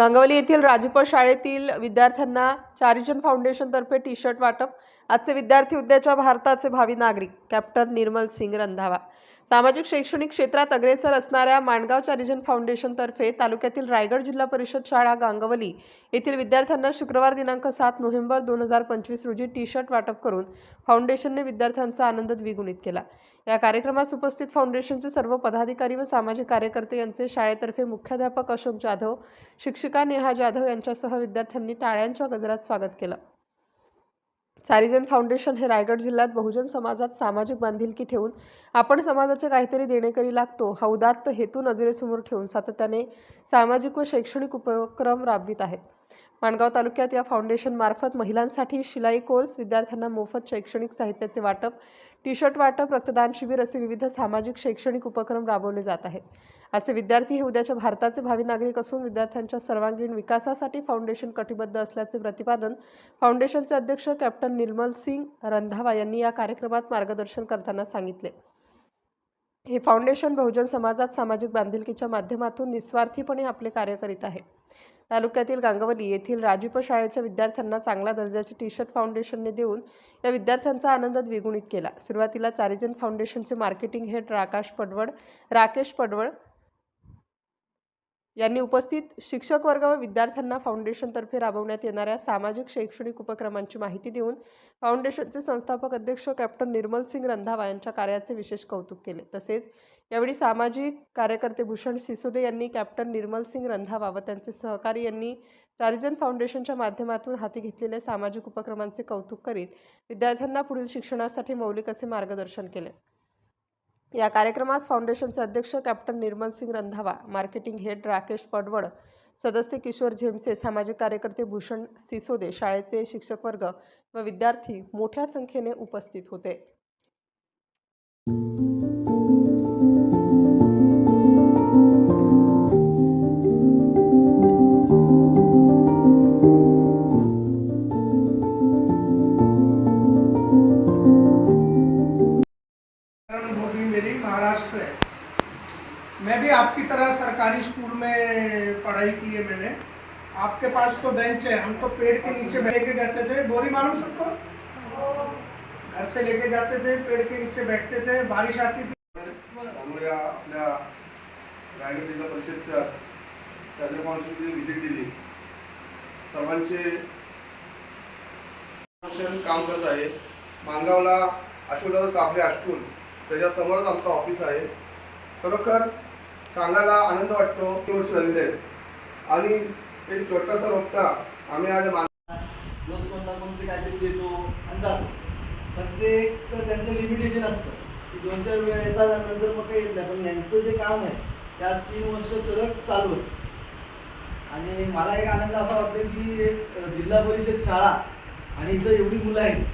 गांगवली येथील राजूपा शाळेतील विद्यार्थ्यांना चारिजन फाउंडेशनतर्फे टी शर्ट वाटप. आजचे विद्यार्थी उद्याच्या भारताचे भावी नागरिक. कॅप्टन निर्मल सिंग रंधावा. सामाजिक शैक्षणिक क्षेत्रात अग्रेसर असणाऱ्या माणगावच्या रिजन फाउंडेशनतर्फे तालुक्यातील रायगड जिल्हा परिषद शाळा गांगवली येथील विद्यार्थ्यांना शुक्रवार दिनांक सात नोव्हेंबर दोन हजार पंचवीस रोजी टी शर्ट वाटप करून फाउंडेशनने विद्यार्थ्यांचा आनंद द्विगुणित केला. या कार्यक्रमास उपस्थित फाउंडेशनचे सर्व पदाधिकारी व सामाजिक कार्यकर्ते यांचे शाळेतर्फे मुख्याध्यापक अशोक जाधव शिक्षिका नेहा जाधव यांच्यासह विद्यार्थ्यांनी टाळ्यांच्या गजरात स्वागत केलं. सारिजन फाउंडेशन हे रायगड जिल्ह्यात बहुजन समाजात सामाजिक बांधिलकी ठेवून आपण समाजाचे काहीतरी देणेकरी लागतो हा उदात्त हेतू नजरेसमोर ठेवून सातत्याने सामाजिक व शैक्षणिक उपक्रम राबवित आहेत. माणगाव तालुक्यात या फाउंडेशनमार्फत महिलांसाठी शिलाई कोर्स विद्यार्थ्यांना मोफत शैक्षणिक साहित्याचे वाटप टी शर्ट वाटप रक्तदान शिबिर असे विविध सामाजिक शैक्षणिक उपक्रम राबवले जात आहेत. आजचे विद्यार्थी हे उद्याच्या भारताचे भावी नागरिक असून विद्यार्थ्यांच्या सर्वांगीण विकासासाठी फाउंडेशन कटिबद्ध असल्याचे प्रतिपादन फाउंडेशनचे अध्यक्ष कॅप्टन निर्मल सिंग रंधावा यांनी या कार्यक्रमात मार्गदर्शन करताना सांगितले. हे फाउंडेशन बहुजन समाजात सामाजिक बांधिलकीच्या माध्यमातून निस्वार्थीपणे आपले कार्य करीत आहे. तालुक्यातील गांगवली येथील राजीप शाळेच्या विद्यार्थ्यांना चांगला दर्जाचे टी शर्ट फाउंडेशनने देऊन या विद्यार्थ्यांचा आनंद द्विगुणित केला. सुरुवातीला चारिजन फाउंडेशनचे मार्केटिंग हेड राकाश पडवळ राकेश पडवळ यांनी उपस्थित शिक्षक वर्ग व विद्यार्थ्यांना फाउंडेशनतर्फे राबवण्यात येणाऱ्या सामाजिक शैक्षणिक उपक्रमांची माहिती देऊन फाउंडेशनचे संस्थापक अध्यक्ष कॅप्टन निर्मल सिंग रंधावा यांच्या कार्याचे विशेष कौतुक केले. तसेच यावेळी सामाजिक कार्यकर्ते भूषण सिसोदे यांनी कॅप्टन निर्मल सिंग रंधावा व त्यांचे सहकारी यांनी चारिजन फाउंडेशनच्या माध्यमातून हाती घेतलेल्या सामाजिक उपक्रमांचे कौतुक करीत विद्यार्थ्यांना पुढील शिक्षणासाठी मौलिक असे मार्गदर्शन केले. या कार्यक्रमास फाउंडेशनचे अध्यक्ष captain Nirmal Singh Randhawa marketing head Rakesh Padwad सदस्य किशोर झेमसे सामाजिक कार्यकर्ते भूषण सिसोदे शाळेचे शिक्षक वर्ग व विद्यार्थी मोठ्या संख्येने उपस्थित होते. महाराष्ट्र है। मैं भी आपकी तरह सरकारी स्कूल में पढ़ाई की है मैंने। आपके पास तो बेंच है हम तो पेड़ के नीचे लेके जाते थे। बोरी मालूम सबको? घर से लेके जाते थे पेड़ के नीचे बैठते थे बारिश आती थी। त्यामुळे आपल्या रायगड जिल्हा परिषदच्या त्याच्या कॉन्स्टिट्युन्सी व्हिजिट दिली सर्वांचे काम करत आहे। मानगावला अशोकदादा साबळे हायस्कूल। त्याच्यासमोरच आमचं ऑफिस आहे. खरोखर सांगायला आनंद वाटतो तीन वर्ष झालेले आहेत. आणि एक छोटासा रोपटा आम्ही आज मान रोज कोणता कोणते काहीतरी देतो आणि जातो. पण ते तर त्यांचं लिमिटेशन असतं. की दोन चार वेळ येतात आणि नंतर मग काही येत नाही. पण यांचं जे काम आहे त्यात तीन वर्ष सलग चालू आहे. आणि मला एक आनंद असा वाटतो की एक जिल्हा परिषद शाळा आणि इथं एवढी मुलं आहेत.